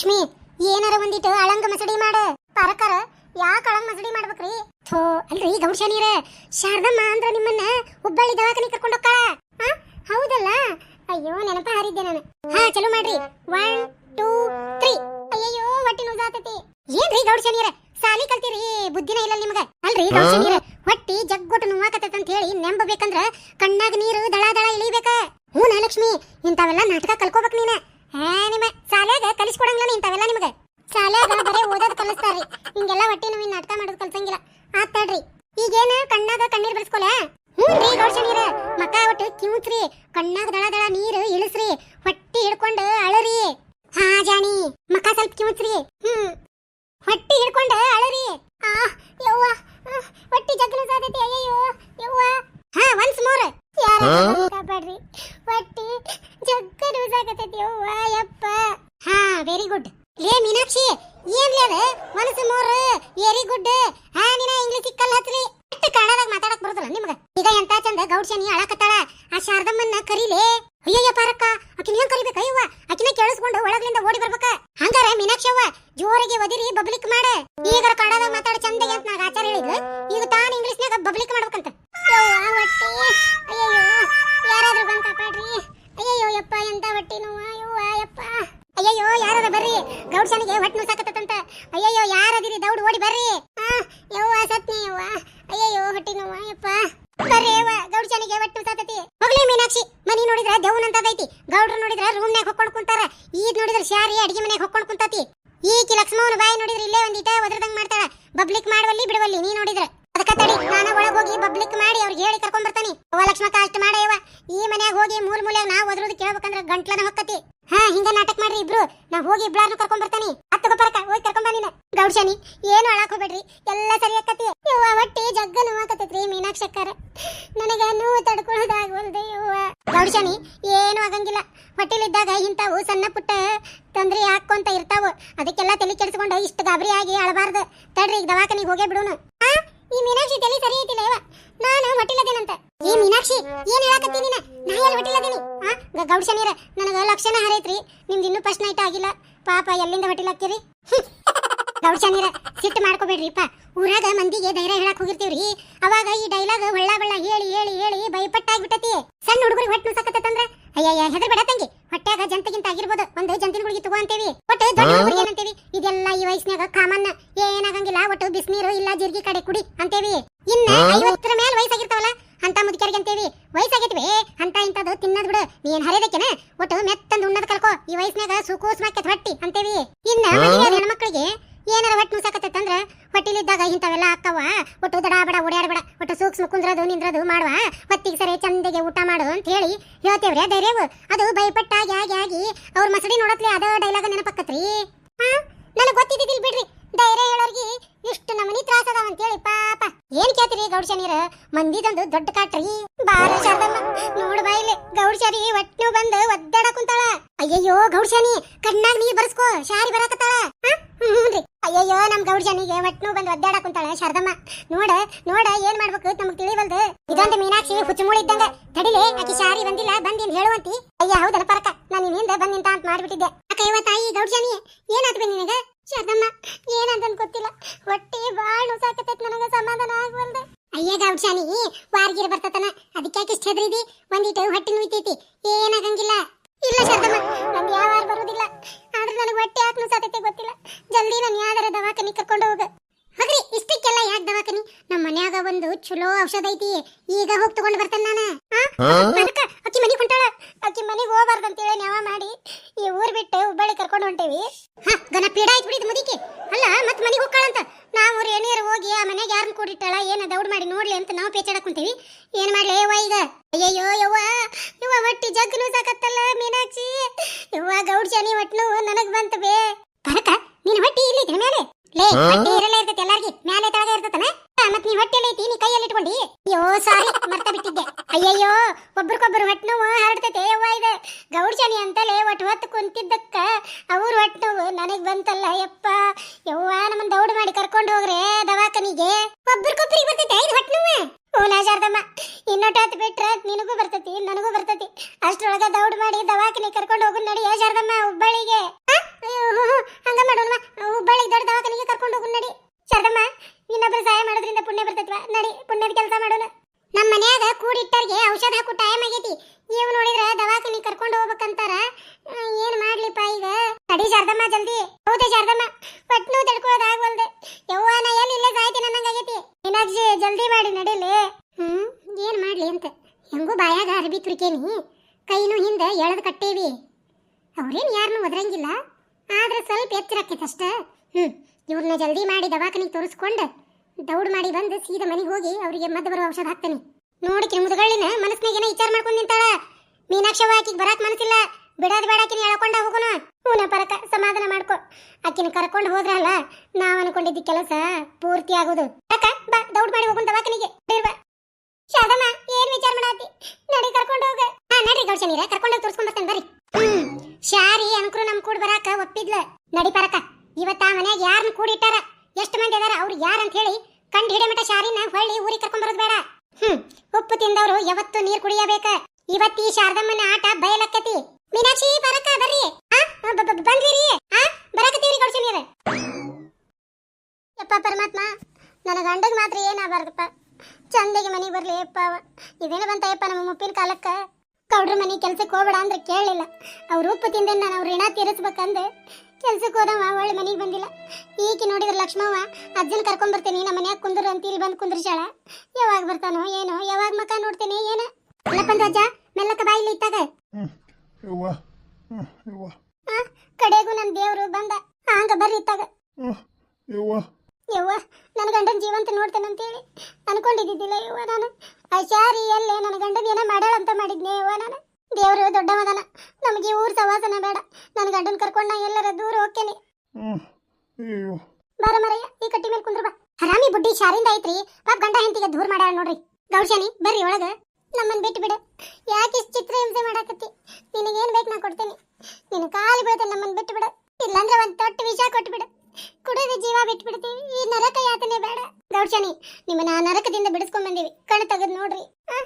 ಲಕ್ಷ್ಮಿ, ಏನಾರ ಒಂದಿಟ್ಟು ಅಳಂಗ ಮಸಡಿ ಮಾಡ. ಪರಕರ, ಯಾಕ ಅಳಂಗ ಮಸಡಿ ಮಾಡ್ಬೇಕ್ರಿ? ಥೋ, ಅಲ್ರಿ ಗೌಡ್ಶಾನಿಯರ ಶಾರದಮ್ಮ ಅಂದ್ರ ನಿಮ್ಮನ್ನ ಹುಬ್ಬಳ್ಳಿ ದವಾಖಾನೆ ಕರ್ಕೊಂಡ ಹೋಗ್ತಾಳ. ಹೌದಲ್ಲ? ಅಯ್ಯೋ, ನೆನಪ ಹಾರಿದ್ದೆ ನಾನು. ಹಾ, ಚಲೋ ಮಾಡ್ರಿ. ಒನ್ ಟೂ ತ್ರೀ ಅಯ್ಯಯ್ಯೋ, ಹೊಟ್ಟಿ ನೋಸಾತತಿ ಏನ್ರಿ ಗೌಡ್ಶಾನಿಯರ ಸಾಲಿ ಕಲ್ತಿರಿ, ಬುದ್ಧಿನ ಇಲ್ಲ ನಿಮ್ಗ. ಅಲ್ರಿ ಗೌಡ್ಶಾನಿಯರ ಹೊಟ್ಟಿ ಜಗ್ಗೊಟ್ಟು ನೋವಾಕತ್ತೈತೆ ಅಂತ ಹೇಳಿ ನೆಂಬಬೇಕಂದ್ರ ಕಣ್ಣಾಗ ನೀರು ದಳ ದಳ ಇಳಿಬೇಕ. ಹ್ಞೂ ನಾ ಲಕ್ಷ್ಮಿ, ಇಂಥವೆಲ್ಲ ನಾಟಕ ಕಲ್ಕೋಬೇಕು ನೀನ. ಹೇ ನಿಮ್ಮ ಸಾಲ್ಯಾಗ ಕಲಿಸ್ಕೊಡಂಗಿಲ್ಲ ಇಂಥವೆಲ್ಲ ನಿಮಗೆ. ಶಾಲ್ಯಾಗ ಬರೇ ಓದೋದ್ ಕಲಿಸ್ತಾರ್ರಿ. ಹಿಂಗೆಲ್ಲ ಹೊಟ್ಟೆ ನೋವಿನ ನಾಟಕ ಮಾಡೋದು ಕಲ್ಸಂಗಿಲ್ಲ. ಆತ್ ತಡ್ರಿ. ಈಗೇನ ಕಣ್ಣಾಗ ಕಣ್ಣೀರ್ ಬರ್ಸ್ಕೊಲ ಹ್ಞೂ ರೀ ಗೌಡ್ಶನೀರ ಮಕ್ಕ ಒಟ್ಟು ಕಿವುತ್ರಿ ಕಣ್ಣಾಗ ದಳ ದಳ ನೀರು ಇಳಿಸ್ರಿ. ಹೊಟ್ಟಿ ಹಿಡ್ಕೊಂಡು ಅಳರಿ. ಹಾ ಜಾಣಿ. ಮಕ್ಕ ಸ್ವಲ್ಪ ಕಿವುತ್ರಿ ಹ್ಮ್. ಹೊಟ್ಟಿ ಹಿಡ್ಕೊಂಡು ಅಳರಿ. ಆ ಯವ್ವ. ಆ, ಹೊಟ್ಟಿ ಜಗ್ಲು ಸಾದೈತಿ ಅಯ್ಯಯ್ಯೋ. ಯವ್ವ. ಹಾ ಒನ್ಸ್ ಮೋರ್ ಯಾರ ಕಾಪಾಡ್ರಿ? ಹೊಟ್ಟಿ ಜಗ್ಗನು ಸಾಕತೈತಿ ಯವ್ವ ಯಪ್ಪ. ಹಾ ವೆರಿ ಗುಡ್ ಲೇ ಮೀನಾಕ್ಷಿ ಏನ್ಲೇ ಅದ? ಮನಸ್ಸು ಮೂರು ವೆರಿ ಗುಡ್ ಹಾ ನೀನ ಇಂಗ್ಲಿಷ್ ಕಲ್ ಎಷ್ಟು ಕನ್ನಡದಾಗ ಮಾತಾಡಕ್ ಬರುದಿಲ್ಲ ನಿಮ್ಗ. ಈಗ ಎಂತ ಚಂದ ಗೌಡ್ಶನಿ ಅಳಕತ್ತಾಳ ಆ ಶಾರದಮ್ಮನ್ನ ಕರೀಲೆ? ಅಯ್ಯಯ್ಯ ಪಾರಕ್ಕ ಆಕಿನ ಹೆಂಗ್ ಕರಿಬೇಕ ಅಯ್ಯವ್ವ? ಆಕಿನ ಕೇಳಿಸ್ಕೊಂಡು ಒಳಗ್ಲಿಂದ ಓಡಿ ಬರ್ಬೇಕ. ಹಂಗಾರ ಮೀನಾಕ್ಷವ್ವ ಜೋರಿಗೆ ಒದಿರಿ ಬಬ್ಲಿಕ್ ಮಾಡ. ಈಗ ಕನ್ನಡದಾಗ ಮಾತಾಡ ಚಂದ ಅಂತ ನಾಗ ಆಚಾರ ಹೇಳಿದ್ಲು. ಈಗ ತಾನ ಇಂಗ್ಲಿಷ್ನ್ಯಾಗ ಬಬ್ಲಿಕ್ ಮಾಡ್ಬೇಕಂತ. ಬಬ್ಲಿಕ್ ಮಾಡುವಲ್ಲಿ ಬಿಡುವಲ್ಲಿ ನೀ ನೋಡಿದ್ರ. ಲಕ್ಷ್ಮಕ್ಕ ಅಷ್ಟ್ ಮಾಡಯ್ಯವ ಈ ಮನ್ಯಾಗ ಹೋಗಿ ಮೂಲ ಮೂಲ್ಯಾಗ ನಾ ಒದ್ರುದು ಕೇಳ್ಬೇಕಂದ್ರ ಗಂಟ್ಲನ ಹೊಕ್ಕತಿ. ಹಾ, ಹಿಂಗ ನಾಟಕ ಮಾಡ್ರಿ ಇಬ್ರು. ನಾ ಹೋಗಿ ಇಬ್ಳಾರ್ನು ಕರ್ಕೊಂಡ್ ಬರ್ತಾನಿ. ಹತ್ತು ಗೊಬ್ಬರಕ ಹೋಗಿ ಕರ್ಕೊಂಡ್ ಬನ್ನಿ ನೀನ. ಗೌಡ್ಶನಿ ಏನು ಅಳಾಕ್ ಹೋಗ್ಬೇಡ್ರಿ. ಎಲ್ಲ ಸರಿ ಆಕತಿ. ಯವ್ವ, ಹೊಟ್ಟಿ ಜಗ್ಗ ನೋವಾಕತೈತ್ರಿ ಮೀನಾಕ್ಷಕ್ಕರ. ನನಗ ನೋವು ತಡ್ಕೊಳ್ಳೋದಾಗವಲ್ದೆ ಯವ್ವ ಗೌಡ್ಶನಿ ಏನು ಆಗಂಗಿಲ್ಲ. ಹೊಟ್ಟೆಲಿದ್ದಾಗ ಇಂಥವು ಸಣ್ಣ ಪುಟ್ಟ ತೊಂದ್ರೆ ಹಾಕೊಂತ ಇರ್ತಾವ. ಅದಕ್ಕೆಲ್ಲ ತಲೆ ಕೆಡಿಸ್ಕೊಂಡು ಇಷ್ಟು ಗಾಬರಿ ಆಗಿ ಅಳಬಾರ್ದು. ತಡ್ರಿ, ಈಗ ದವಾಖಾನಿಗೆ ಹೋಗೇ ಬಿಡೋಣ ಈ ಮೀನಾಕ್ಷಿ ತಲೆ ಸರಿ ಐತಿಲ್ಲ ಯವ್ವ ನಾನು ಹೊಟ್ಟಿಲ್ಲದೇನಂತ ಈ ಮೀನಾಕ್ಷಿ, ಏನ್ ಹೇಳಕತ್ತಿ ನೀನ? ನಾ ಎಲ್ಲಿ ಹೊಟ್ಟಿಲದೀನಿ? ಆ ಗೌಡ ಶನಿರ ನನಗ ಲಕ್ಷಣ ಹರೈತ್ರಿ. ನಿಮ್ದು ಇನ್ನೂ ಫಸ್ಟ್ ನೈಟ್ ಆಗಿಲ್ಲ. ಪಾಪ, ಎಲ್ಲಿಂದ ಹೊಟ್ಟಿಲ್ಲಾಕ್ತೀರಿ ಗೌಡ ಶನಿರ ಸಿಟ್ಟು ಮಾಡ್ಕೋಬೇಡ್ರಿಪ್ಪ. ಊರಾಗ ಮಂದಿಗೆ ಧೈರ್ಯ ಹೇಳಕ್ ಹೋಗಿರ್ತೀವ್ರಿ. ಅವಾಗ ಈ ಡೈಲಾಗ್ ಹೊಳ್ಳ ಬಳ್ಳ ಹೇಳಿ ಹೇಳಿ ಹೇಳಿ ಭಯಪಟ್ಟಾಗ್ಬಿಟ್ಟತಿ ಸಣ್ಣ ಹುಡುಗರಿಗೆ ಹೊಟ್ಟು ನುಸಕತ್ತಂದ್ರ ಅಯ್ಯಯ್ಯ ಹೆದರ್ಬೇಡ ತಂಗಿ. ಹೊಟ್ಯಾಗ ಜಂತಗಿಂತ ಆಗಿರ್ಬೋದು. ಒಂದು ಜಂತಿನ ಗುಳಿಗೆ ತಗೋ ಅಂತೇವಿ. ಒಟ್ಟು ದೊಡ್ಡ ಹುಡುಗರಿಗೆ ಏನಂತೇವಿ? ಇದೆಲ್ಲ ಈ ವಯಸ್ಸಿನಾಗ ಕಾಮನ್. ಏನಾಗಂಗಿಲ್ಲ ಒಟ್ಟು ಬಿಸಿನೀರು ಇಲ್ಲ ಜೀರಿಗೆ ಕಡೆ ಕುಡಿ ಅಂತೇವಿ. ಇನ್ನ ಐವತ್ತರ ಮೇಲೆ ವಯಸ್ಸಾಗಿರ್ತಾವಲ್ಲ ಅಂತ ಮುದುಕರಿಗೆ ಅಂತೇವಿ. ವಯಸ್ಸಾಗೈತಿವಿ ಅಂತ ಇಂಥದ್ದು ತಿನ್ನದ್ ಬಿಡು. ನೀನ್ ಹರಿದಕ್ಕೆನ ಒಟ್ಟು ಮೆತ್ತಂದು ಉಣ್ಣದ ಕಲ್ಕೋ. ಈ ವಯಸ್ಸಿನಾಗ ಸುಕೂಸ್ಮಾಕೆ ಹೊಟ್ಟಿ ಅಂತೇವಿ. ಇನ್ನ ಹೆಣ್ಮಕ್ಳಿಗೆ ಏನಾರ ಹೊಟ್ಟೆ ಮುಸಾಕತ್ತಂದ್ರ ಹೊಟ್ಟಿಲಿದ್ದಾಗ ಇಂಥವೆಲ್ಲ ಆಕ್ಕವ ಒಟ್ಟು ದಡ ಬಡ ಓಡಾಡಬೇಡ ಒಟ್ಟು ಸೂಕ್ಷ್ಮ ಕುಂದ್ರದು, ನಿಂದ್ರದು ಮಾಡುವ? ಹೊತ್ತಿಗೆ ಸರಿ ಚಂದಗೆ ಊಟ ಮಾಡು ಅಂತ ಹೇಳಿ ಹೇಳ್ತೇವ್ರಿ ಧೈರ್ಯವು. ಅದು ಭಯಪಟ್ಟಾಗಿ ಆಗಿ ಆಗಿ ಅವ್ರ ಮಸಡಿ ನೋಡತ್ಲಿ ಅದ ಡೈಲಾಗ ನೆನಪಕ್ಕತ್ರಿ ಹಾ? ನನಗೆ ಗೊತ್ತಿದ್ದಿಲ್ಲ ಬಿಡ್ರಿ. ಧೈರ್ಯ ಹೇಳೋರ್ಗಿ ಇಷ್ಟು ನಮನಿ ತ್ರಾಸ ಅದಾವ ಅಂತೇಳಿ, ಪಾಪ. ಏನ್ ಕೇಳ್ತೀರಿ ಗೌಡ್ಶನಿಯರ ಮಂದಿದೊಂದು ದೊಡ್ಡ ಕಾಟ್ರಿ. ಬಾರ ಶಾರದಮ್ಮ ನೋಡು ಬಾಯಿಲೆ ಗೌಡ್ಶಾರಿ ಒಟ್ಟು ಬಂದು ಒದ್ದಾಡ ಕುಂತಾಳ. ಅಯ್ಯಯ್ಯೋ ಗೌಡ್ಶಾನಿ ಕಣ್ಣಾಗ ನೀರ್ ಬರ್ಸ್ಕೋ, ಶಾರಿ ಬರಾಕತ್ತಾಳ? ಹ್ಞೂನ್ರಿ ಅಯ್ಯಯ್ಯೋ ನಮ್ ಗೌಡ್ಶಾನಿಗೆ ಒಟ್ಟು ಬಂದು ಒದ್ದಾಡ ಕುಂತಾಳ ಶಾರದಮ್ಮ. ನೋಡ ನೋಡ ಏನ್ ಮಾಡ್ಬೇಕು ನಮಗ್ ತಿಳಿವಲ್ದು. ಇದೊಂದು ಮೀನಾಕ್ಷಿ ಹುಚ್ಚುಮೂಳಿ ಇದ್ದಂಗ, ತಡಿಲೆ, ಆಕಿ ಶಾರಿ ಬಂದಿಲ್ಲ, ಬಂದಿನ್ ಹೇಳುವಂತಿ ಅಯ್ಯ ಹೌದಲ್ಲ ಪರಕ, ನಾನು ನಿನ್ನಿಂದ ಹಿಂದೆ ಬಂದಿಂತ ಅಂತ ಮಾಡ್ಬಿಟ್ಟಿದ್ದೆ. ಅಕ್ಕ ಇವ ತಾಯಿ ಗೌಡ್ಶಾನಿ ಏನಾತ್ ಬನ್ನಿ ನಿನಗ? ಶಾರದಮ್ಮ ಏನಂತ ಗೊತ್ತಿಲ್ಲ. ಹೊಟ್ಟೆ ಬಾಳ್ ನುಸಾಕತೈತ್ ನನಗ, ಸಮಾಧಾನ ಆಗ್ವಲ್ದು. ಅಯ್ಯ ಗೌಡ್ಶಾನಿ ವಾರ್ಗಿರ್ ಬರ್ತತನ. ಅದಕ್ಕೆ ಇಷ್ಟ ಹೆದ್ರಿದಿ? ಒಂದಿಟ್ಟು ಹೊಟ್ಟಿ ನುಯ್ತೈತಿ. ಏನಾಗಂಗಿಲ್ಲ ಇಲ್ಲ ಶಾರದಮ್ಮ ನಮ್ಗೆ ಯಾವಾರ ಬರೋದಿಲ್ಲ. ಆದ್ರೆ ನನಗೆ ಹೊಟ್ಟೆ ಯಾಕೆ ನುಸಾತೈತೆ ಗೊತ್ತಿಲ್ಲ. ಜಲ್ದಿ ನಾನು ಯಾವ್ದಾರ ದವಾಖಾನಿ ಕರ್ಕೊಂಡು ಹೋಗ. ಹೋಗ್ರಿ ಇಷ್ಟಕ್ಕೆಲ್ಲ ಯಾಕೆ ದವಾಖಾನಿ? ನಮ್ಮ ಮನ್ಯಾಗ ಒಂದು ಚಲೋ ಔಷಧ ಐತಿ. ಈಗ ಹೋಗಿ ತಗೊಂಡ್ ಬರ್ತೇನೆ ನಾನು. ಅದಕ್ಕ ಅಕ್ಕಿ ಮನೆಗೆ ಹೊಂಟಾಳ. ಅಕ್ಕಿ ಮನೆಗೆ ಹೋಗ್ಬಾರ್ದು ಅಂತೇಳಿ ನ್ಯಾವ ಮಾಡಿ ಈ ಊರ್ ಬಿಟ್ಟು ಹುಬ್ಬಳ್ಳಿ ಕರ್ಕೊಂಡು ಹೊಂಟೇವಿ. ಹ ಗನ ಪೀಡ ಆಯ್ತು ಬಿಡಿದ್ ಮುದಿಕೆ. ಅಲ್ಲ ಮತ್ ಮನೆಗೆ ಹೋಗ್ಕಾಳಂತ ನಾವು ಏನೇರು ಹೋಗಿ ಆ ಮನೆಗೆ ಯಾರನ್ನ ಕೂಡಿಟ್ಟಾಳ ಏನ ದೌಡ್ ಮಾಡಿ ನೋಡ್ಲಿ ಅಂತ ನಾವು ಪೇಚಾಡಕ್ ಕುಂತೀವಿ ಏನ್ ಮಾಡ್ಲಿ ಯವ್ವ ಈಗ? ಅಯ್ಯಯ್ಯೋ ಯವ್ವ. ಯವ್ವ ಹೊಟ್ಟಿ ಜಗ್ನು ಸಾಕತ್ತಲ್ಲ ಮೀನಾಕ್ಷಿ. ಯವ್ವ ಗೌಡ್ ಶನಿ ಒಟ್ನು ನನಗ್ ಬಂತ ಬೇ ಕರಕ ನೀನ್ ಹೊಟ್ಟಿ ಇಲ್ಲಿ ಮೇಲೆ? ಲೇ ಹೊಟ್ಟಿ ಮತ್ ಐತಿ, ನೀ ಕೈಯಲ್ಲಿ ಇಟ್ಕೊಂಡಿ ಅಯ್ಯೋ, ಸಾರಿ, ಮರ್ತ ಬಿಟ್ಟಿದ್ದೆ. ಅಯ್ಯಯ್ಯೋ, ಒಬ್ರಿಗೊಬ್ರು ಹೊಟ್ಟೆ ನೋವು ಹರಡ್ತೈತೆ, ಯವ್ವ ಇದು. ಗೌಡ್ ಶನಿ ಅಂತಲೇ ಒಟ್ಟು ಹೊತ್ತು ಕುಂತಿದ್ದಕ್ಕ. ಅವ್ರ ಹೊಟ್ಟೆ ನೋವು ನನಗ್ ಬಂತಲ್ಲ, ಯಪ್ಪ. ಯವ್ವ ನಮ್ಮನ್ನ ದೌಡ್ ಮಾಡಿ ಕರ್ಕೊಂಡು ಹೋಗ್ರೆ ದವಾಖಾನಿಗೆ. ಒಬ್ರಿಗೊಬ್ರಿಗೆ ಬರ್ತೈತೆ ಐದು ಹೊಟ್ಟೆ ನೋವು. ಹೂನ ಶಾರದಮ್ಮ ಇನ್ನೊಟ್ಟಾತ್ ಬಿಟ್ರೆ ನಿನಗೂ ಬರ್ತತಿ, ನನಗೂ ಬರ್ತತಿ. ಅಷ್ಟ್ರೊಳಗ ದೌಡ್ ಮಾಡಿ ದವಾಖಾನೆ ಕರ್ಕೊಂಡು ಹೋಗು ನಡಿ ಏ ಶಾರದಮ್ಮ, ಹುಬ್ಬಳ್ಳಿಗೆ. ಹಂಗ ಮಾಡೋಣ ಹುಬ್ಬಳ್ಳಿಗೆ ದೊಡ್ಡ ದವಾಖಾನೆಗೆ ಕರ್ಕೊಂಡು ಹೋಗು ನಡಿ. ಶಾರದಮ್ಮ ಇನ್ನೊಬ್ರು ಸಹಾಯ ಮಾಡೋದ್ರಿಂದ ಪುಣ್ಯ ಬರ್ತೈತ್ವ? ನಡಿ, ಪುಣ್ಯದ ಕೆಲಸ ಮಾಡೋಣ. ನಮ್ಮ ಮನ್ಯಾಗ ಕೂಡಿಟ್ಟರ್ಗೆ ಔಷಧ ಹಾಕು ಟೈಮ್ ಆಗೈತಿ. ನೀವು ನೋಡಿದ್ರ ದವಾಖಾನೆ ಕರ್ಕೊಂಡು ಹೋಗ್ಬೇಕಂತಾರ? ಏನ್ ಮಾಡ್ಲಿಪ್ಪ ಈಗ? ತಡಿ ಶಾರದಮ್ಮ, ಜಲ್ದಿ. ಹೌದ ಶಾರದಮ್ಮ. ಪಟ್ನು ತಡ್ಕೊಳ್ಳೋದು ಆಗ್ವಲ್ದೆ. ಯವ್ವ, ನಾ ಎಲ್ಲಿ ಇಲ್ಲೇ ಸಾಯ್ತಿ ನನ್ನಂಗಾಗೈತಿ ಮೀನಾಕ್ಷಿ, ಜಲ್ದಿ ಮಾಡಿ, ನಡೀಲಿ. ಹ್ಮ್, ಏನ್ ಮಾಡ್ಲಿ ಅಂತ. ಹೆಂಗೂ ಬಾಯಾಗ ಅರ್ಬಿ ತುರ್ಕೇನಿ. ಕೈನು ಹಿಂದೆ ಎಳದ್ ಕಟ್ಟೇವಿ. ಅವ್ರೇನ್ ಯಾರನ್ನೂ ಒದರಂಗಿಲ್ಲ. ಆದ್ರೆ ಸ್ವಲ್ಪ ಎಚ್ಚರಕ್ಕೆ ಅಷ್ಟ ಹ್ಮ್. ಇವ್ರನ್ನ ಜಲ್ದಿ ಮಾಡಿ ದವಾಖಾನಿಗೆ ತೋರಿಸ್ಕೊಂಡು ದೌಡ್ ಮಾಡಿ ಬಂದು ಸೀದಾ ಮನೆಗೆ ಹೋಗಿ ಅವರಿಗೆ ಮದ್ದು ಬರೋ ಔಷಧ ಹಾಕ್ತೇನೆ. ನೋಡಿಕಿ ಮುದುಗಳಿನ ಮನಸ್ನಾಗ ಏನೋ ವಿಚಾರ ಮಾಡ್ಕೊಂಡು ನಿಂತಾಳ. ಮೀನಾಕ್ಷವ ಆಕಿಗೆ ಬರಾಕ್ ಮನಸ್ಸಿಲ್ಲ. ಬಿಡೋದು ಬೇಡ ಆಕಿನ ಎಳ್ಕೊಂಡ ಹೋಗೋಣ ಹೂನ ಪರಕ ಸಮಾಧಾನ ಮಾಡ್ಕೊ. ಆಕಿನ ಕರ್ಕೊಂಡು ಹೋದ್ರಲ್ಲ ನಾವ್ ಅನ್ಕೊಂಡಿದ್ದ ಕೆಲಸ ಪೂರ್ತಿ ಆಗೋದು. ಅಕ್ಕ ಬಾ, ದೌಡ್ ಮಾಡಿ ಹೋಗೋಣ ದವಾಖಾನಿಗೆ. ಶಾದಮ್ಮ, ಏನ್ ವಿಚಾರ ಮಾಡಾತಿ? ನಡಿ ಕರ್ಕೊಂಡು ಹೋಗ. ಹಾ ನಡಿ ಗೌಡ ನೀರ. ಕರ್ಕೊಂಡು ಹೋಗಿ ತೋರ್ಸ್ಕೊಂಡ್ ಬರ್ತೇನೆ ಬರ್ರಿ. ಹ್ಮ್, ಶಾರಿ ಅನ್ಕರು ನಮ್ ಕೂಡ ಬರಾಕ ಒಪ್ಪಿದ್ಲ. ನಡಿ ಪರಕ. ಇವತ್ತ ಆ ಮನ್ಯಾಗ ಯಾರನ್ನ ಕೂಡಿಟ್ಟಾರ? ಎಷ್ಟು ಮಂದಿ ಅದಾರ? ಅವ್ರು ಯಾರಂತ ಹೇಳಿ ಕಂಡು ಹಿಡಿಮಟ ಶಾರಿನ ಹೊಳ್ಳಿ ಊರಿಗೆ ಕರ್ಕೊಂಡ್ ಬರೋದ್ ಬೇಡ. ಹ್ಮ್, ಉಪ್ಪು ತಿಂದವ್ರು ಯಾವತ್ತು ನೀರ್ ಕುಡಿಯಬೇಕ. ಇವತ್ತಿ ಶಾರದಮ್ಮನ ಆಟ ಬಯಲಕ್ಕತಿ. ಮೀನಾಕ್ಷಿ, ಬರಕ, ಬರ್ರಿ. ಆ, ಬ- ಬ- ಬಂದ್ವಿರಿ. ಆ, ಬರಕತ್ತೀವ್ರಿ ಗೌಡ್ಸ ನೀರ. ಯಪ್ಪ ಪರಮಾತ್ಮ, ನನ್ನ ಗಂಡಗ್ ಮಾತ್ರ ಏನಾಗಬಾರ್ದಪ್ಪ. ಚಂದಗೆ ಮನೆಗೆ ಬರ್ಲಿ ಅಪ್ಪ ಅವ. ಇದೇನು ಬಂತಯ್ಯಪ್ಪ ನಮ್ಮ ಮುಪ್ಪಿನ ಕಾಲಕ್ಕ? ಕೌಡ್ರ ಮನೆ ಕೆಲ್ಸಕ್ಕೆ ಹೋಗ್ಬೇಡ ಅಂದ್ರೆ ಕೇಳಲಿಲ್ಲ. ಅವ್ರು ಉಪ್ಪು ತಿಂದ ನಾನು ಅವ್ರ ಋಣ ತೀರಿಸ್ಬೇಕಂದ್ರೆ ಕೆಲ್ಸಕ್ಕೆ ಹೋದವ ಒಳ್ಳೆ ಮನೆಗೆ ಬಂದಿಲ್ಲ. ಈಕೆ ನೋಡಿದ್ರೆ ಲಕ್ಷ್ಮವ್ವ ಅಜ್ಜನ ಕರ್ಕೊಂಡ್ ಬರ್ತೀನಿ ನಮ್ಮ ಮನ್ಯಾಗ ಕುಂದ್ರ ಅಂತ ಇಲ್ಲಿ ಬಂದು ಕುಂದ್ರಿಸಾಳ ಯಾವಾಗ ಬರ್ತಾನೋ ಏನು ಯಾವಾಗ ಮಕ ನೋಡ್ತೀನಿ ಏನ? ಅಲ್ಲಪ್ಪಂದ ಅಜ್ಜ ಮೆಲ್ಲಕ್ಕ ಬಾಯಿಲಿ ಇತ್ತಾಗ? ಕಡೆಗೂ ನನ್ನ ದೇವ್ರು ಬಂದ ಹಂಗ ಬರ್ರಿ ಇತ್ತಾಗ. ಯವ್ವ ನನ್ನ ಗಂಡನ ಜೀವಂತ ನೋಡ್ತೇನೆ ಅಂತೇಳಿ ಅನ್ಕೊಂಡಿದ್ದಿದ್ದಿಲ್ಲ ಯವ್ವ ನಾನು. ಅಶಾರಿ ಎಲ್ಲೇ ನನ್ನ ಗಂಡನ ಏನೋ ಅಂತ ಮಾಡಿದ್ನೆ ಯವ್ವ ನಾನು. ದೇವ್ರು ದೊಡ್ಡವದನ ನಮಗೆ ಊರ್ ಸವಾಸನ ಬೇಡ. ನನ್ನ ಗಂಡನ ಕರ್ಕೊಂಡ ಎಲ್ಲರ ದೂರ ಹೋಗ್ತೇನೆ. ಬರ ಅಯ್ಯೋ ಬಾರ ಮರಯ್ಯ ಈ ಕಟ್ಟಿ ಮೇಲೆ ಕುಂದ್ರ ಬಾ. ಹರಾಮಿ ಬುಡ್ಡಿ ಶಾರಿಂದ ಐತ್ರಿ. ಪಾಪ ಗಂಡ ಹೆಂಡತಿಗೆ ದೂರ ಮಾಡ್ಯಾಳ ನೋಡ್ರಿ. ಗೌಶಾನಿ ಬರ್ರಿ ಒಳಗ. ನಮ್ಮನ್ ಬಿಟ್ಟು ಬಿಡು. ಯಾಕೆ ಇಷ್ಟ್ ಚಿತ್ರ ಹಿಂಸೆ ಮಾಡಾಕತ್ತಿ? ನಿನಗೇನು ಬೇಕು ನಾ ಕೊಡ್ತೇನೆ. ನಿನ್ನ ಕಾಲು ಬೀಳ್ತೇನೆ ನಮ್ಮನ್ ಬಿಟ್ಟು ಬಿಡು. ಇಲ್ಲಾಂದ್ರೆ ಒಂದ್ ತೊಟ್ಟು ವಿಷ ಕೊಟ್ಟು ಬಿಡು ಕುಡಿದ ಜೀವ ಬಿಟ್ಟು ಬಿಡ್ತೀವಿ ಈ ನರಕ ಯಾತನೆ ಬೇಡ. ಗೌಶಾನಿ ನಿಮ್ಮನ್ನ ನರಕದಿಂದ ಬಿಡಿಸ್ಕೊಂಡ್ ಬಂದೀವಿ. ಕಣ್ಣು ತೆಗೆದು ನೋಡ್ರಿ. ಆ?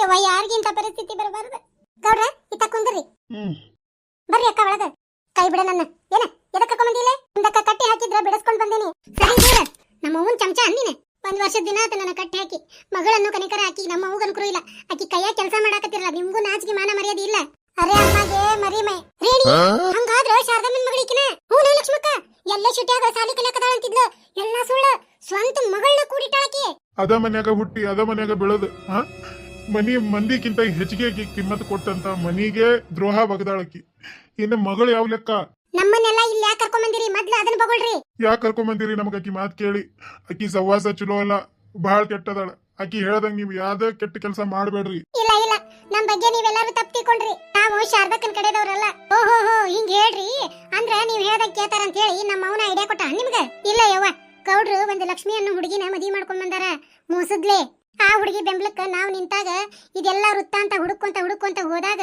ಯವ್ವ ಯಾರಿಗಿಂತ ಪರಿಸ್ಥಿತಿ ಬರಬಾರ್ದು? ಗೌಡ್ರ ಇತ್ತ ಕುಂದ್ರಿ. ಹ್ಮ್. ಬರ್ರಿ ಅಕ್ಕ ಒಳಗ. ಕೈ ಬಿಡ ನನ್ನ. ಏನ ಎದಕ್ಕ ಬಂದಿಲ್ಲ ಒಂದಕ್ಕ ಕಟ್ಟಿ ಹಾಕಿದ್ರ ಬಿಡಿಸ್ಕೊಂಡ್ ಬಂದೇನಿ. ಸರಿ ದೂರ ನಮ್ಮ ಅವ್ವನ್ ಚಮಚ ಅಂದಿನ. ಒಂದ್ ವರ್ಷದ ದಿನ ಆತ ನನ್ನ ಕಟ್ಟಿ ಹಾಕಿ. ಮಗಳನ್ನು ಕನಿಕರ ಹಾಕಿ. ನಮ್ಮ ಅವ್ವಗ್ ಅನ್ಕರು ಇಲ್ಲ. ಆಕಿ ಕೈಯಾಗ ಕೆಲಸ ಮಾಡಾಕತ್ತಿರಲ್ಲ. ನಿಮ್ಗೂ ನಾಚಿಗೆ ಮಾನ ಮರ್ಯಾದೆ ಇಲ್ಲ. ಅರೆ ಅಮ್ಮಗೆ ಮರಿ ಮೈ ರೇಣಿ ಹಂಗಾದ್ರ ಶಾರದಮ್ಮನ ಮಗಳಿಕಿನ? ಹೂನ ಲಕ್ಷ್ಮಕ್ಕ. ಎಲ್ಲ ಶುಟ್ಯಾಗ ಸಾಲಿ ಕಲಿಯಕದಾಳ ಅಂತಿದ್ಲು. ಎಲ್ಲ ಸುಳ್ಳು. ಸ್ವಂತ ಮಗಳನ್ನ ಕೂಡಿಟ್ಟಾಳಕಿ ಅದ ಮನ್ಯಾಗ ಹುಟ್ಟಿ ಅದ ಮನ್ಯಾಗ ಬೆಳದು. ಹಾ? ಮನಿ ಮಂದಿಕ್ಕಿಂತ ಹೆಚ್ಚಿಗೆ ಕಿಮ್ಮತ್ ಕೊಟ್ಟಂತ ಮನಿಗೆ ದ್ರೋಹ ಬಗದಾಳಕಿ. ಇನ್ನು ಮಗಳು ಯಾವ ಲೆಕ್ಕ? ನಮ್ಮನ್ನೆಲ್ಲ ಇಲ್ಲಿ ಯಾಕೆ ಕರ್ಕೊಂಡ್ ಬಂದಿರಿ? ಮೊದ್ಲು ಅದನ್ನ ಬಗೊಳ್ರಿ. ಯಾಕೆ ಕರ್ಕೊಂಡ್ ಬಂದಿರಿ? ನಮಗ ಆಕಿ ಮಾತ್ ಕೇಳಿ. ಆಕಿ ಸವಾಸ ಚಲೋ ಅಲ್ಲ ಬಹಳ ಕೆಟ್ಟದಾಳ. ಆಕಿ ಹೇಳ್ದಂಗ ನೀವು ಯಾವ್ದೇ ಕೆಟ್ಟ ಕೆಲಸ ಮಾಡಬೇಡ್ರಿ. ಇಲ್ಲ ಇಲ್ಲ. ನಮ್ ಬಗ್ಗೆ ನೀವೆಲ್ಲರೂ ತಪ್ಪು ತಿಳ್ಕೊಂಡ್ರಿ. ನಾವು ಶಾರದಕ್ಕನ್ ಕಡೆದವ್ರಲ್ಲ. ಓಹೋ ಹೋ ಹಿಂಗ್ ಹೇಳ್ರಿ. ಅಂದ್ರ ನೀವು ಹೇಳ್ದಂಗ್ ಕೇಳ್ತಾರ ಅಂತ ಹೇಳಿ ನಮ್ಮ ಅವನ ಐಡಿಯಾ ಕೊಟ್ಟ. ನಿಮ್ಗ? ಇಲ್ಲ ಯವ್ವ. ಕೌಡ್ರು ಒಂದು ಲಕ್ಷ್ಮಿಯನ್ನು ಹುಡುಗಿನ ಮದಿ ಮಾಡ್ಕೊಂಡ್ ಬಂದಾರ. ಮೋಸದ್ಲೆ. ಆ ಹುಡುಗಿ ಬೆಂಬಲಕ್ಕೆ ನಾವು ನಿಂತಾಗ ಇದೆಲ್ಲ ವೃತ್ತಾಂತ ಹುಡುಕೊಂತ ಹುಡುಕೊಂತ ಹೋದಾಗ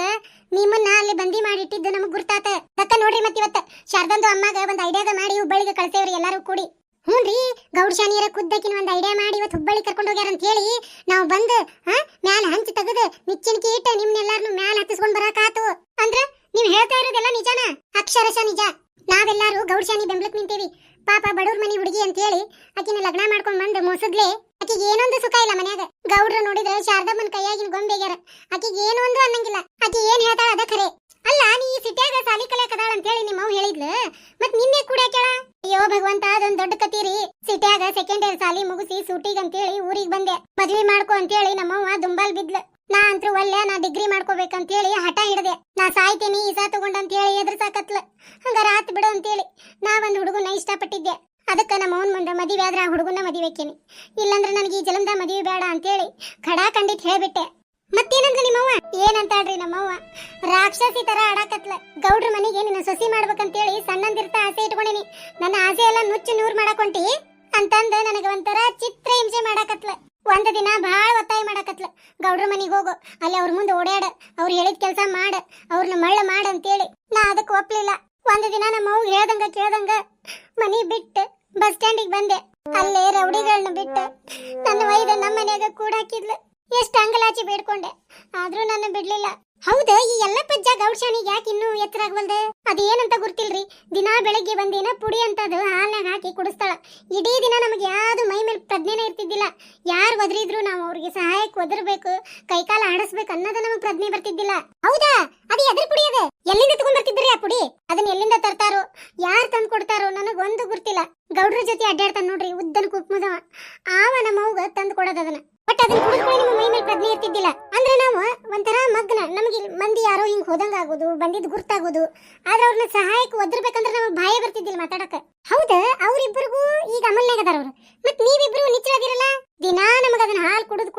ನಿಮ್ಮನ್ನ ಅಲ್ಲಿ ಬಂದಿ ಮಾಡಿಟ್ಟಿದ್ದು ನಮಗೆ ಗುರ್ತಾತ. ತಕ್ಕ ನೋಡ್ರಿ ಮತ್ತೆ ಇವತ್ತ ಶಾರದಂದು ಅಮ್ಮಗ ಒಂದು ಐಡಿಯಾಗ ಮಾಡಿ ಹುಬ್ಬಳ್ಳಿಗೆ ಕಳ್ಸೇವ್ರಿ ಎಲ್ಲರೂ ಕೂಡಿ. ಹ್ಞೂನ್ರಿ ಗೌಡ್ ಶಾನಿಯರ ಕುದ್ದಕಿನ ಒಂದು ಐಡಿಯಾ ಮಾಡಿ ಇವತ್ತು ಹುಬ್ಬಳ್ಳಿ ಕರ್ಕೊಂಡು ಹೋಗ್ಯಾರ ಅಂತ ಹೇಳಿ ನಾವು ಬಂದು ಹಾ ಮ್ಯಾಲ ಹಂಚಿ ತೆಗೆದು ನಿಚ್ಚಿನಕಿ ಇಟ್ಟು ನಿಮ್ನೆಲ್ಲಾರನು ಮ್ಯಾಲ ಹತ್ತಿಸ್ಕೊಂಡ್ ಬರಕಾತು. ಅಂದ್ರೆ ನೀವು ಹೇಳ್ತಾ ಇರೋದೆಲ್ಲ ನಿಜಾನ? ಅಕ್ಷರಶ ನಿಜ. ನಾವೆಲ್ಲಾರು ಗೌಡ್ಶಾನಿ ಬೆಂಬಲಕ್ಕೆ ನಿಂತೀವಿ. ಪಾಪ ಬಡವ್ರ ಮನಿ ಹುಡುಗಿ ಅಂತ ಹೇಳಿ ಆಕಿನ ಲಗ್ನ ಮಾಡ್ಕೊಂಡ್ ಬಂದು ಮೋಸದ್ಲೆ, ಆಕಿಗೆ ಏನೊಂದು ಸುಖ ಇಲ್ಲ ಮನ್ಯಾಗ. ಗೌಡ್ರ ನೋಡಿದ್ರೆ ಶಾರದಮ್ಮನ ಕೈಯಾಗಿನ ಗೊಂಬೆಗ್ಯಾರ ಆಕಿಗೆ ಏನು ಒಂದು ಅನ್ನಂಗಿಲ್ಲ. ಆಕಿ ಏನ್ ಹೇಳ್ತಾಳ ಅದ ಖರೆ. ಅಲ್ಲ, ನೀ ಈ ಸಿಟ್ಯಾಗ ಸಾಲಿ ಕಲಿಯಕದಾಳ ಅಂತ ಹೇಳಿ ನಿಮ್ಮ ಅವ್ವ ಹೇಳಿದ್ಲು. ಮತ್ ನಿನ್ನೆ ಕೂಡ ಕೇಳ. ಅಯ್ಯೋ ಭಗವಂತ, ಅದೊಂದ್ ದೊಡ್ಡ ಕತೀರಿ ಸಿಟ್ಯಾಗ ಸೆಕೆಂಡ್ ಇಯರ್ ಸಾಲಿ ಮುಗಿಸಿ ಸೂಟಿಗ್ ಅಂತೇಳಿ ಊರಿಗೆ ಬಂದೆ. ಮದ್ವಿ ಮಾಡ್ಕೊ ಅಂತೇಳಿ ನಮ್ಮವ್ವ ದುಂಬಾಲ್ ಬಿದ್ಲು. ನಾ ಅಂತೂ ಒಲ್ಲೆ ನಾ ಡಿಗ್ರಿ ಮಾಡ್ಕೋಬೇಕಂತೇಳಿ ಹಠ ಹಿಡ್ದೆ. ನಾ ಸಾಯ್ತೀನಿ ಈಸಾ ಎದ್ರ ಎದುರ್ಸಾಕತ್ಲ ಹಂಗಾರ ಆತ್ ಬಿಡು ಅಂತೇಳಿ ನಾ ಒಂದು ಹುಡುಗನ ಇಷ್ಟಪಟ್ಟಿದ್ದೆ. ಅದಕ್ಕ ನಮ್ಮ ಅವನ್ ಮುಂದೆ ಮದುವೆ ಆದ್ರೆ ಆ ಹುಡುಗನ ಮದುವೆಕ್ಕೇನಿ ಇಲ್ಲಾಂದ್ರೆ ನನಗೆ ಈ ಜಲಂದ ಮದುವೆ ಬೇಡ ಅಂತೇಳಿ ಖಡಾ ಖಂಡಿತ್ ಹೇಳ್ಬಿಟ್ಟೆ. ಮತ್ತೇನಂದ್ಲ ನಿಮ್ಮವ್ವ? ಏನಂತಾಳ್ರಿ ನಮ್ಮವ್ವ? ರಾಕ್ಷಸಿ ತರ ಆಡಾಕತ್ಲ. ಗೌಡ್ರ ಮನೆಗೆ ನಿನ್ನ ಸೊಸಿ ಮಾಡ್ಬೇಕಂತೇಳಿ ಸಣ್ಣಂದಿರ್ತ ಆಸೆ ಇಟ್ಕೊಂಡಿನಿ. ನನ್ನ ಆಸೆ ಎಲ್ಲ ನುಚ್ಚು ನೂರ್ ಮಾಡಾಕೊಂಟಿ ಅಂತಂದ ನನಗೆ ಒಂಥರ ಚಿತ್ರ ಹಿಂಸೆ ಮಾಡಾಕತ್ಲ. ಒಂದ್ ದಿನ ಭಾಳ ಒತ್ತಾಯ ಮಾಡಕತ್ಲ. ಗೌಡ್ರ ಮನೆಗೆ ಹೋಗು, ಅಲ್ಲಿ ಅವ್ರ ಮುಂದೆ ಓಡಾಡ ಅವ್ರು ಹೇಳಿದ ಕೆಲಸ ಮಾಡ ಅವ್ರನ್ನ ಮಳ್ಳ ಮಾಡ ಅಂತೇಳಿ. ನಾ ಅದಕ್ಕೆ ಒಪ್ಲಿಲ್ಲ. ಒಂದು ದಿನ ನಮ್ಮ ಅವ್ಗ ಹೇಳ್ದಂಗ ಕೇಳ್ದಂಗ ಮನಿ ಬಿಟ್ಟು ಬಸ್ ಸ್ಟ್ಯಾಂಡಿಗೆ ಬಂದೆ. ಅಲ್ಲೇ ರೌಡಿಗಳನ್ನ ಬಿಟ್ಟು ನನ್ನ ವೈದ ನಮ್ಮ ಮನ್ಯಾಗ ಕೂಡ ಹಾಕಿದ್ಲು. ಎಷ್ಟು ಅಂಗಲಾಚಿ ಬೇಡ್ಕೊಂಡೆ. ಆದ್ರೂ ನನ್ನ ಬಿಡ್ಲಿಲ್ಲ. ಹೌದ, ಈ ಎಲ್ಲ ಪಜ್ಜ ಗೌಡ್ಶಾಣಿಗೆ ಯಾಕೆ ಇನ್ನೂ ಎತ್ತರಾಗವಲ್ದೆ ಅದೇನಂತ ಗೊತ್ತಿಲ್ರಿ? ದಿನಾ ಬೆಳಗ್ಗೆ ಬಂದೇನ ಪುಡಿ ಅಂತದು ಹಾಲ್ನಾಗ ಹಾಕಿ ಕುಡಿಸ್ತಾಳ. ಇಡೀ ದಿನ ನಮಗೆ ಯಾವ್ದು ಮೈ ಮೇಲೆ ಪ್ರಜ್ಞೆನೇ ಇರ್ತಿದ್ದಿಲ್ಲ. ಯಾರು ಒದರಿದ್ರು ನಾವು ಅವ್ರಿಗೆ ಸಹಾಯಕ್ಕೆ ಒದರ್ಬೇಕು, ಕೈಕಾಲ ಆಡಿಸ್ಬೇಕು ಅನ್ನೋದು ನಮಗೆ ಪ್ರಜ್ಞೆ ಬರ್ತಿದ್ದಿಲ್ಲ. ಹೌದಾ? ಅದು ಎದ್ರ ಪುಡಿ ಅದ. ಎಲ್ಲಿಂದ ತಗೊಂಡ್ ಬರ್ತಿದ್ರಿ ಆ ಪುಡಿ? ಅದನ್ನ ಎಲ್ಲಿಂದ ತರ್ತಾರೋ ಯಾರು ತಂದು ಕೊಡ್ತಾರೋ ನನಗೆ ಒಂದು ಗುರ್ತಿಲ್ಲ ಗೌಡ್ರ ಜೊತೆ ಅಡ್ಡಾಡ್ತಾನ ನೋಡ್ರಿ ಉದ್ದನ ಕುಕ್ಮದವ ಆವ ನಮ್ಮ ಅವ್ಗ ತಂದು ಕೊಡೋದು ಅದನ್ನ ಬಟ್ ಅದನ್ನ ಕುಡಿದ್ಕೊಳ್ಳಿ ನಿಮ್ಮ ಮೈ ಮೇಲೆ ಪ್ರಜ್ಞೆ ಇರ್ತಿದ್ದಿಲ್ಲ ಅಂದ್ರೆ ನಾವು ಒಂಥರ ಮಗ್ನ ನಮಗೆ ಮಂದಿ ಯಾರೋ ಹಿಂಗ್ ಹೋದಂಗ ಆಗೋದು ಬಂದಿದ್ ಗುರ್ತಾಗೋದು ಆದ್ರೆ ಅವ್ರನ್ನ ಸಹಾಯಕ್ಕೆ ಒದರ್ಬೇಕಂದ್ರೆ ನಮಗೆ ಭಯ ಬರ್ತಿದ್ದಿಲ್ಲ ಮಾತಾಡಕ ಹೌದಾ ಅವ್ರಿಬ್ರಿಗೂ ಈಗ ಅಮಲ್ನಾಗ ಅದಾರ ಅವ್ರು ಮತ್ ನೀವಿಬ್ರು ನಿಚ್ಚದಿರಲ್ಲ ದಿನಾ ನಮಗ ಅದನ್ನ ಹಾಲು ಕುಡಿದು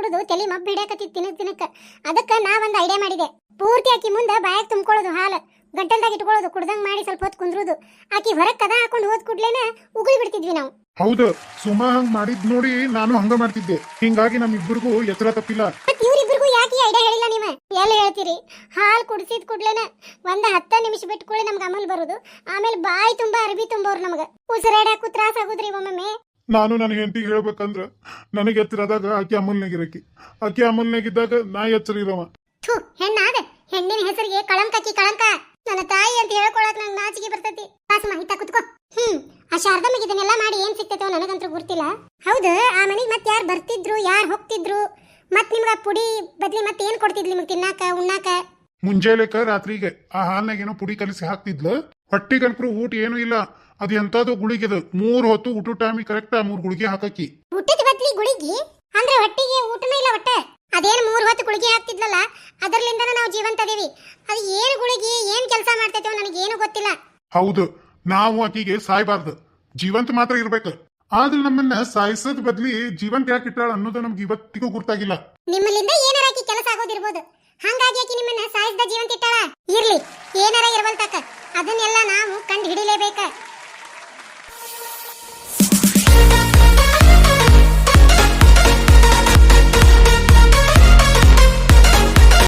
ಮಬ್ಬ ಹಿಡಿಯಕತ್ತಿ ತಿನ್ನಕ್ ತಿನ್ನಕ ಅದಕ್ಕ ನಾ ಒಂದ್ ಐಡಿಯಾ ಮಾಡಿದೆ. ಪೂರ್ತಿ ಆಕಿ ಮುಂದೆ ಬಾಯಾಗ ತುಂಬ್ಕೊಳ್ಳೋದು ಹಾಲು. ಗಂಟಲ್ದಾಗ ಇಟ್ಕೊಳ್ಳೋದು ಕುಡ್ದಂಗ್ ಮಾಡಿ ಸ್ವಲ್ಪ ಹೊತ್ತು ಕುಂದ್ರುದು. ಆಕಿ ಹೊರಗ್ ಕದ ಹಾಕೊಂಡು ಹೋದ್ ಕೂಡ್ಲೇನ ಉಗುಳಿ ಬಿಡ್ತಿದ್ವಿ ನಾವು. ಹೌದು ಸುಮಾ ಹಂಗ್ ಮಾಡಿದ್ ನೋಡಿ ನಾನು ಹಂಗ ಮಾಡ್ತಿದ್ದೆ. ಹಿಂಗಾಗಿ ನಮ್ಮಿಬ್ಬರಿಗೂ ಎಚ್ಚರ ತಪ್ಪಿಲ್ಲ. ಮತ್ ಇವ್ರಿಬ್ರಿಗೂ ಯಾಕೆ ಐಡಿಯಾ ಹೇಳಿಲ್ಲ ನೀವ? ಎಲ್ಲ ಹೇಳ್ತೀರಿ? ಹಾಲು ಕುಡಿಸಿದ್ ಕೂಡ್ಲೇನ ಒಂದ್ ಹತ್ತ ನಿಮಿಷ ಬಿಟ್ಕೊಳ್ಳಿ ನಮ್ಗೆ ಅಮಲ್ ಬರೋದು. ಆಮೇಲೆ ಬಾಯಿ ತುಂಬಾ ಅರ್ಬಿ ತುಂಬೋರು ನಮಗ. ಉಸಿರಾಡಕ್ಕೂ ತ್ರಾಸ ಆಗುದ್ರಿ ಒಮ್ಮೊಮ್ಮೆ. ನಾನು ನನ್ನ ಹೆಂಡತಿಗೆ ಹೇಳ್ಬೇಕಂದ್ರ ನನಗೆ ಎತ್ತಿರದಾಗ ಆಕೆ ಅಮೂಲ್ನಾಗಿರಕಿ ಆಕೆ ಅಮೂಲ್ನಾಗಿದ್ದಾಗ ನಾ ಎಚ್ಚರ ಇರವ ಥು ಹೆಣ್ಣಾದ. ಹೆಣ್ಣಿನ ಹೆಸರಿಗೆ ಕಳಂಕಕ್ಕಿ ಕಳಂಕ. ನನ್ನ ತಾಯಿ ಅಂತ ಹೇಳ್ಕೊಳಕ್ ನಂಗೆ ನಾಚಿಕೆ ಬರ್ತೈತಿ. ಪಾಸ ಹಿತ್ತ ಕುತ್ಕೋ. ಹ್ಮ್ ಆ ಶಾರದಮ್ಮಗೆ ಇದನ್ನೆಲ್ಲ ಮಾಡಿ ಏನ್ ಸಿಕ್ತೈತೋ ನನಗಂತೂ ಗೊತ್ತಿಲ್ಲ. ಹೌದು ಆ ಮನೆಗೆ ಮತ್ತೆ ಯಾರು ಬರ್ತಿದ್ರು ಯಾರು ಹೋಗ್ತಿದ್ರು ಮತ್ ನಿಮ್ಗೆ ಪುಡಿ ಬದ್ಲಿ ಮತ್ತೆ ಏನ್ ಕೊಡ್ತಿದ್ಲಿ ನಿಮ್ಗೆ ತಿನ್ನಾಕ ಉಣ್ಣಾಕ? ಮುಂಜಾನೆಕ ರಾತ್ರಿಗೆ ಆ ಹಾಲ್ನಾಗ ಏನೋ ಪುಡಿ ಕಲಸಿ ಹಾಕ್ತಿದ್ಲು. ಹೊಟ್ಟಿಗನ್ಕರು ಊಟ ಏನೂ ಇಲ್ಲ. ಅದು ಎಂತದು ಗುಳಿಗೆ ಅದು ಮೂರ್ ಹೊತ್ತು ಊಟ ಟೈಮ್ ಕರೆಕ್ಟ್ ಮೂರ್ ಗುಳಿಗೆ ಹಾಕಕ್ಕಿ. ಊಟದ ಬದ್ಲಿ ಗುಳಿಗೆ? ಅಂದ್ರೆ ಹೊಟ್ಟಿಗೆ ಊಟನ ಇಲ್ಲ ಒಟ್ಟ. ಅದೇನು ಮೂರ್ ಹೊತ್ತು ಗುಳಿಗೆ ಹಾಕ್ತಿದ್ಲಲ್ಲ ಅದರ್ಲಿಂದನೂ ನಾವು ಜೀವಂತ ಅದೀವಿ. ಅದು ಏನು ಗುಳಿಗೆ ಏನ್ ಕೆಲಸ ಮಾಡ್ತೈತೋ ನನಗೇನು ಗೊತ್ತಿಲ್ಲ. ಹೌದು ನಾವು ಆಕಿಗೆ ಸಾಯ್ಬಾರ್ದು. ಜೀವಂತ ಮಾತ್ರ ಇರ್ಬೇಕು. ಆದ್ರೆ ನಮ್ಮನ್ನ ಸಾಯಿಸೋದ್ ಬದ್ಲಿ ಜೀವಂತ ಯಾಕೆ ಅನ್ನೋದು ನಮ್ಗೆ ಇವತ್ತಿಗೂ ಗುರ್ತಾಗಿಲ್ಲ. ನಿಮ್ಮಲ್ಲಿಂದ ಏನಾರ ಆಕಿ ಕೆಲಸ ಆಗೋದಿರ್ಬೋದು. ಹಂಗಾಗಿ ಆಕಿ ನಿಮ್ಮನ್ನ ಸಾಯಿಸದ ಜೀವಂತ ಇಟ್ಟಾಳ ಇರ್ಲಿ ಏನಾರ ಇರ್ವಲ್ತಕ್ಕ ಅದನ್ನೆಲ್ಲ ನಾವು ಕಂಡು ಹಿಡಿಲೇಬೇಕು